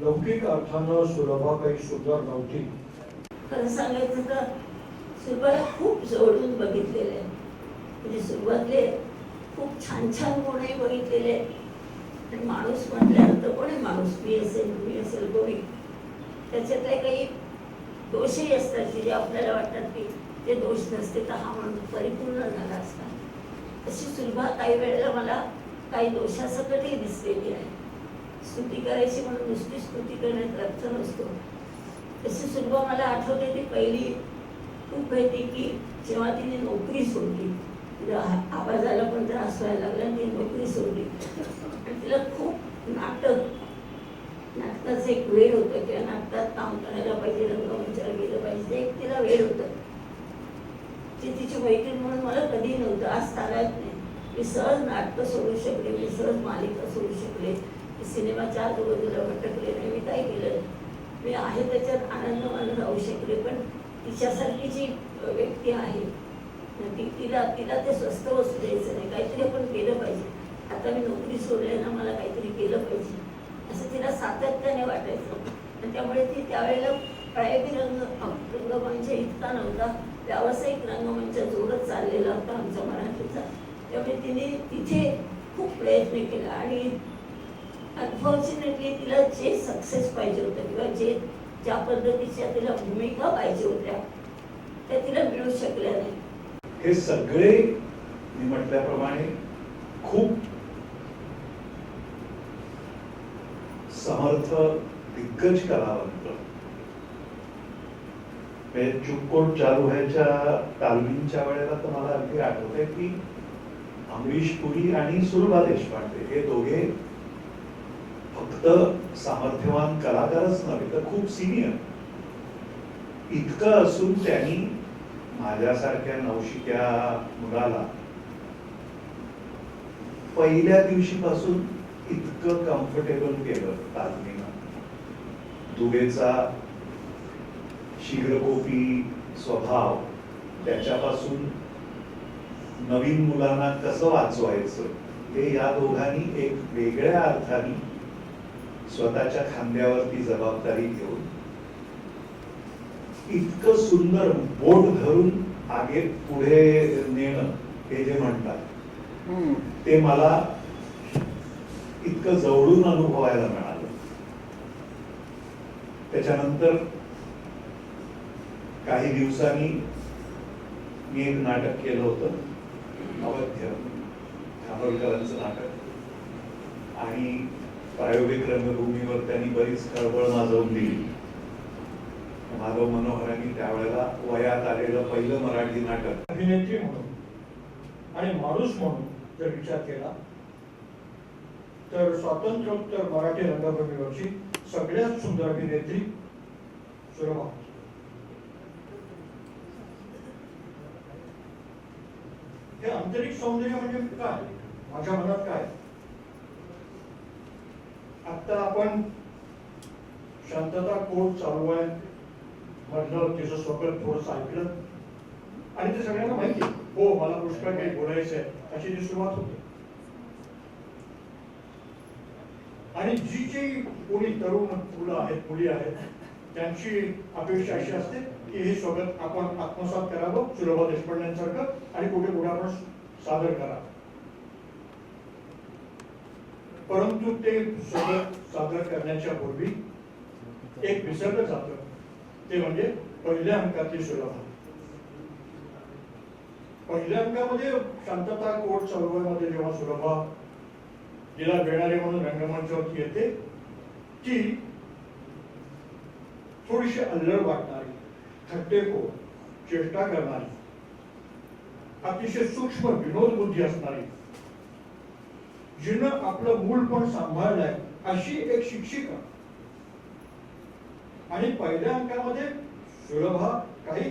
लौकिक अर्थानं सुलभा काही सुंदर नव्हती. खरं सांगायचं तर सुरुवातीला खूप जवळून बघितलेलं आहे. म्हणजे सुरुवातले खूप छान छान गुणही बघितलेले आणि माणूस म्हटल्यानंतर कोणी माणूस? मी असेल मी असेल कोणी? त्याच्यातले काही दोषही असतात की जे आपल्याला वाटतात की ते दोष नसते तर हा माणूस परिपूर्ण झाला असता. तशी सुलभा काही वेळेला मला काही दोषासकटही दिसलेली आहे. स्तुती करायची म्हणून नुसती स्तुती करण्यात अर्थ नसतो. तशी सुलभा मला आठवते ती पहिली खूप माहिती की जेव्हा तिने नोकरी सोडली तिला आवाजाला पण त्रास व्हायला लागला ती तिने नोकरी सोडली. तिला खूप नाटक नाटकाचं एक वेळ होतं. किंवा नाटकात काम करायला पाहिजे रंगमंचाला गेलं पाहिजे एक तिला वेळ होतं. ती तिची मैत्रीण म्हणून मला कधी नव्हतं. आज सांगायच नाही. मी सहज नाटकं सोडू शकले मी सहज मालिका सोडू शकले. सिनेमाच्या आजूबाजूला भटकले नाही मी काय केलं मी आहे त्याच्यात आनंद मानून राहू शकले पण तिच्यासारखी जी व्यक्ती आहे ती तिला तिला ते स्वस्त वस्तू द्यायचं नाही. काहीतरी आपण केलं पाहिजे. आता मी नोकरी सोडली ना मला काहीतरी केलं पाहिजे. असं तिला सातत्याने वाटायचं. आणि त्यामुळे ती त्यावेळेला प्रायोगिक रंग रंगमंच इतका नव्हता. व्यावसायिक रंगमंच जोडत चाललेला होता आमच्या मराठीचा. त्यामुळे तिने तिथे खूप प्रयत्न केला आणि अनफॉर्च्युनेटली तिला जे सक्सेस पाहिजे होतं किंवा जे ज्या पद्धतीच्या तिला भूमिका पाहिजे होत्या त्या तिला मिळू शकल्या नाही. हे सगळे मी म्हटल्याप्रमाणे खूप समर्थ दिग्गज कलावंत. चुपकोट चालू व्हायच्या तालमींच्या वेळेला तर मला अगदी आठवतंय की अमरीश पुरी आणि सुरभा देशपांडे हे दोघे फक्त सामर्थ्यवान कलाकारच नव्हे तर खूप सिनियर इतकं असून त्यांनी माझ्यासारख्या नवशिक्या मुलाला पहिल्या दिवशीपासून इतकं कम्फर्टेबल केलं तालमीनं दुबेचा शीघ्रकोपी स्वभाव त्याच्यापासून नवीन मुलांना कसं वाचवायचं हे या दोघांनी एक वेगळ्या अर्थाने स्वतःच्या खांद्यावरती जबाबदारी घेऊन इतकं सुंदर बोट धरून आगे पुढे नेणं हे जे म्हणतात ते मला इतकं जवळून अनुभवायला मिळालं. त्याच्यानंतर काही दिवसांनी मी एक नाटक केलं होतं अवध्य खानोलकरांचं नाटक. आणि प्रायोगिक रंगभूमीवर त्यांनी बरीच खळबळ माजवून दिली. माधव मनोहरांनी त्यावेळेला वयात आलेलं पहिलं मराठी नाटक. अभिनेत्री म्हणून आणि माणूस म्हणून जर विचार केला तर स्वातंत्र्योत्तर मराठी रंगभूमीवरची सगळ्यात सुंदर अभिनेत्री सुलभा हे आंतरिक सौंदर्य म्हणजे काय? माझ्या मनात काय? आता आपण शांतता कोर्ट चालू आहे म्हटलं त्याचं स्वप्न थोडंसं ऐकलं आणि ते सगळ्यांना माहिती हो मला पुष्कळ काही बोलायचं आहे. अशी ती सुरुवात होते. आणि जी जी कोणी तरुण मुलं आहेत मुली आहेत त्यांची अपेक्षा अशी असते की हे स्वगत आपण आत्मसात करावं सुलभा देशपांड्यांसारखं आणि कुठे कुठे आपण सादर करावं. परंतु ते सोबत सादर करण्याच्या पूर्वी एक विसरलं जात. ते म्हणजे पहिल्या अंकातील सुलभा पहिल्या अंकामध्ये शांतता कोर्ट चळवळीमध्ये जेव्हा सुलभा तिला वेणारे म्हणून रंगमंचावरती येते ती थोडीशी अल्लड वाटणारी थट्टेखोर चेष्टा करणारी अतिशय सूक्ष्म विनोद बुद्धी असणारी जिनं आपलं मूल पण सांभाळलंय अशी एक शिक्षिका. आणि पहिल्या अंकामध्ये सुलभा काही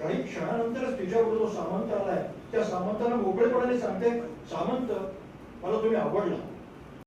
काही क्षणानंतरच तिच्याबरोबर जो सामंत आलाय. त्या सामंताला मोकळेपणाने सांगते सामंत मला तुम्ही आवडला.